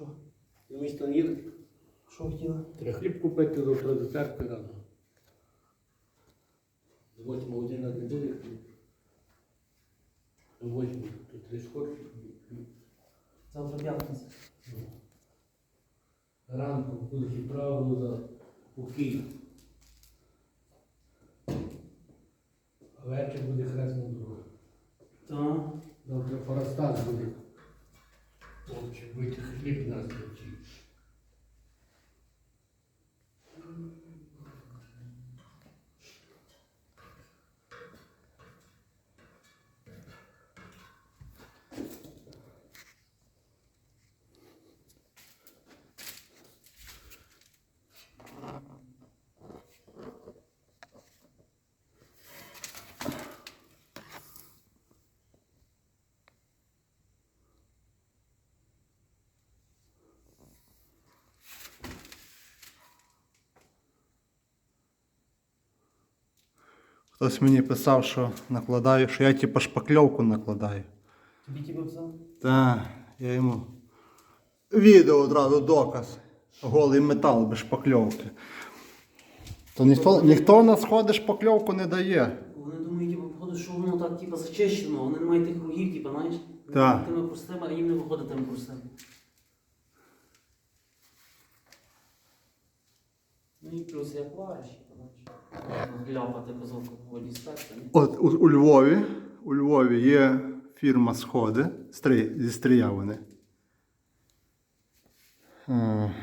Що? В місто не їдете? Що хотіла? Треба хліб купити завтра до церкви рано. До 8 години не буде хліб. До 8 то три сходки. Завтра п'ятниця. Ранком будуть відправили за у Київ. А вечір буде хресна дорога. Так. Завтра Форостас буде. Хлопчик, вийти хліб на статті. Хтось мені писав, що накладаю, що я типу шпакльовку накладаю. Тобі тебе писав? Так, я йому. Відео одразу доказ. Голий метал без шпакльовки. То ніхто, ніхто на сходи шпакльовку не дає. Вони думають, типу, походу, що воно так типу, зачищено, вони не мають тих кругів, типу, знаєш? Так. Тими простими, а їм не виходить тими простими. Ну і плюс як вариш, типу, знаєш. От у, у Львові, у Львові є фірма Сходи, стрі, зі Стрия вони. Е,